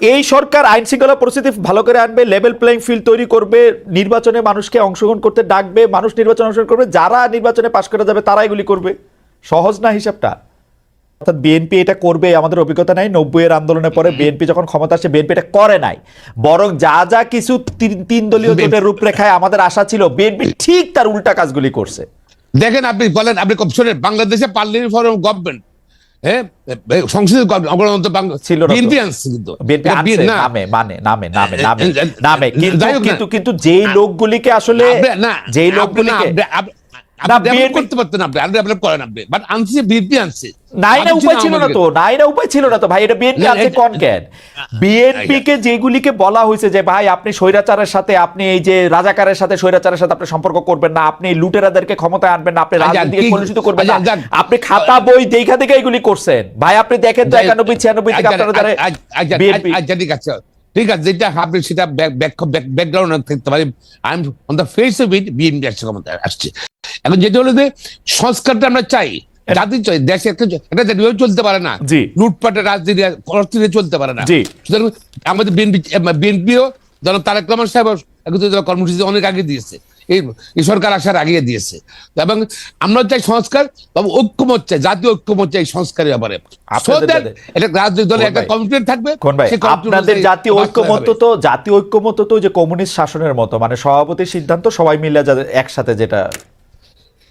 এই সরকার আইন শৃঙ্খলা পরিস্থিতি ভালো করে আনবে লেভেল প্লেইং ফিল্ড তৈরি করবে নির্বাচনে মানুষকে অংশগ্রহণ করতে ডাকবে মানুষ নির্বাচনে অংশগ্রহণ করবে যারা নির্বাচনে পাশ করে যাবে তারা এগুলি করবে। সহজ না হিসাবটা? অর্থাৎ বিএনপি এটা করবে আমাদের অভিজ্ঞতা নাই নব্বই এর আন্দোলনের পরে বিএনপি যখন ক্ষমতা আসে বিএনপি এটা করে নাই। বরং যা যা কিছু তিন- দলীয় জোটের রূপরেখায় আমাদের আশা ছিল বিএনপি ঠিক তার উল্টা কাজগুলি করছে। দেখেন আপনি বলেন আপনি শোনেন বাংলাদেশে পার্লামেন্ট ফরম গভর্নমেন্ট হ্যাঁ গণতন্ত্র ছিল কিন্তু নামে মানে নামে নামে নামে নামে কিন্তু। কিন্তু কিন্তু যেই লোকগুলিকে আসলে যেই লোকগুলিকে আপনি- আপনি- না, আপনি ডেভেলপ BNP করতে পারতেন আপনি আপনি ডেভেলপ করেন আপনি বাট আনছে বিএনপি আনছে। নাই উপায় ছিল না তো নাই উপায় ছিল না তো ভাই এটা বিএনপি আছে কোন কেন বিএনপি কে যেগুলিকে বলা হয়েছে যে ভাই আপনি স্বৈরাচারের সাথে আপনি এই যে রাজাকারের সাথে স্বৈরাচারের সাথে আপনি সম্পর্ক করবেন না আপনি লুটেরাদেরকে ক্ষমতায় আনবেন না আপনি আচ্ছা, রাজনীতিকে কলুষিত করবেন না। আচ্ছা, আপনি খাতা বই দেখা থেকে এগুলি করছেন। ভাই আপনি দেখেন তো যাই- একানব্বই ছিয়ানব্বই থেকে আচ্ছা, আপনারা যারা বিএনপি আচ্ছা, ঠিক আছে। ঠিক আছে যেটা আপনি সেটা ব্যাকগ্রাউন্ড থাকতে পারে I am on the face of it BNP আসছে ক্ষমতায় আসছে। এখন যেটা হলো যে সংস্কারটা আমরা চাই জাতি চাই দেশে একটা চলতে পারে না। জি। লুটপাটের রাজনীতি অর্থনীতি চলতে পারে না। সুতরাং আমাদের বিএনপি বিএনপিও যেন তারেক রহমান সাহেব কর্মসূচি অনেক আগে দিয়েছে। এই সরকার আসার আগে দিয়েছে এবং আমরা চাই সংস্কার তবে ঐক্যমত চাই জাতীয় ঐক্যমত চাই সংস্কারের ব্যাপারে এটা রাজনৈতিক দলের একটা? কমিটমেন্ট থাকবে আপনাদের জাতীয় হবে। তো জাতীয় ঐক্যমত্য তো যে কমিউনিস্ট শাসনের মতো মানে সভাপতির সিদ্ধান্ত সবাই মিলে যাদের একসাথে যেটা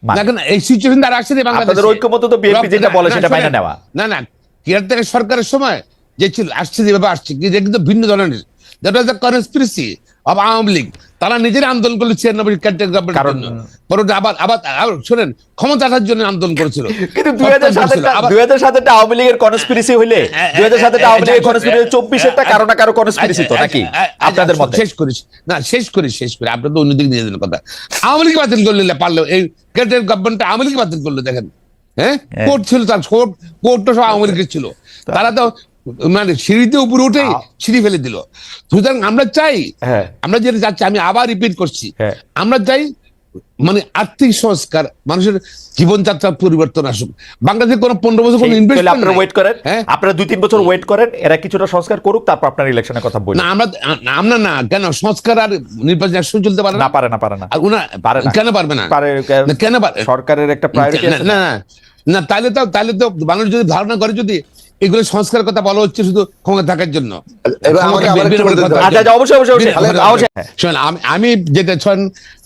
মানে। দেখেন এই সিচুয়েশন দ্বারা আসছে বাংলাদেশে আপনাদের তো BNP যেটা বলে সেটা নেওয়া। না না কেয়ারটেকার সরকারের সময় যে ছিল আসছে যেভাবে আসছে কিন্তু ভিন্ন ধরনের that was the conspiracy of Awami League তারা নিজেরা আন্দোলন করল ছিয়ানব্বই গভর্নমেন্ট জন্য। আবার আবার শোনেন ক্ষমতা আসার জন্য আন্দোলন করেছিল। কিন্তু দুই হাজার দুই হাজার সাতেরটা আওয়ামী লীগের কনস্পিরেসি হইলে দুই হাজার সাতেরটা আওয়ামী লীগের কনস্পিরেসি চব্বিশেরটা কারও না কারও কনস্পিরেসি তো নাকি? আপনাদের মতে শেষ করিস না শেষ করি শেষ করি। আপনার তো অন্যদিকে নিয়ে কথা। আওয়ামী লীগ বাতিল করলে পারল। এই কেটের গভর্নমেন্ট আওয়ামী লীগ বাতিল করল দেখেন। হ্যাঁ? হ্যাঁ। কোর্ট ছিল তার কোর্ট কোর্ট তো সব আওয়ামী লীগের ছিল। তারা তো মানে সিঁড়িতে উপরে উঠে সিঁড়ি ফেলে দিল। সুতরাং আমরা চাই হ্যাঁ। আমরা যেটা যাচ্ছি আমি আবার রিপিট করছি হ্যাঁ। আমরা চাই মানে আর্থিক সংস্কার মানুষের জীবনযাত্রার পরিবর্তন আসুক। বাংলাদেশে কোনো পনেরো বছর কোনো সেই- ইনভেস্ট আপনারা ওয়েট করেন। হ্যাঁ। আপনারা দুই তিন বছর ওয়েট করেন এরা কিছুটা সংস্কার করুক তারপর আপনার ইলেকশনের কথা বলি। না আমরা আমরা না কেন? সংস্কার আর নির্বাচন একসঙ্গে চলতে পারে না? পারে না পারে না। আর উনা পারে না। কেন পারবে না? পারে কেন পারে সরকারের একটা প্রায়োরিটি না না, না তাহলে তো তাহলে তো মানুষ যদি ধারণা করে যদি এগুলো সংস্কার কথা বলা হচ্ছে শুধু ক্ষমতা থাকার জন্য। আচ্ছা আচ্ছা, আমি যেটা শোন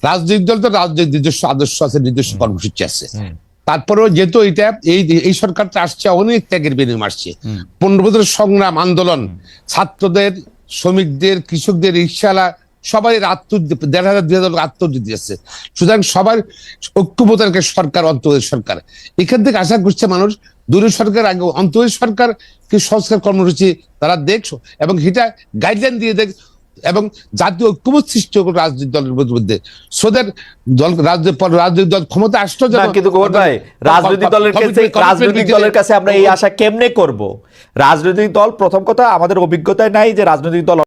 রাজনৈতিক দল তো রাজনৈতিক নিজস্ব আদর্শ আছে নিজস্ব কর্মসূচি আছে। তারপরেও যেহেতু এটা এই এই সরকারটা আসছে অনেক ত্যাগের বিনিময় আসছে। পনেরো বছরের সংগ্রাম আন্দোলন ছাত্রদের শ্রমিকদের কৃষকদের রিক্সাওয়ালা সবাই আত্ম দেড় হাজার দুই হাজার আত্মহত্যা দিয়েছে সুতরাং সবার ঐক্যবদ্ধ একটা সরকার অন্তর্বর্তী সরকার। এখান থেকে আশা করছে মানুষ দূরের সরকার আগে অন্তর্বর্তী সরকার কি সংস্কার কর্মসূচি তারা দেখছ? এবং এটা গাইডলাইন দিয়ে দেখ এবং জাতীয় ঐক্যবোধ সৃষ্টি হোক রাজনৈতিক দলের মধ্যে সোদের দল রাজনৈতিক রাজনৈতিক দল ক্ষমতা আসতো না কিন্তু ভাই রাজনৈতিক দলের কাছে রাজনৈতিক দলের কাছে আমরা এই আশা কেমনে করব? রাজনৈতিক দল প্রথম কথা আমাদের অভিজ্ঞতায় নাই যে রাজনৈতিক দল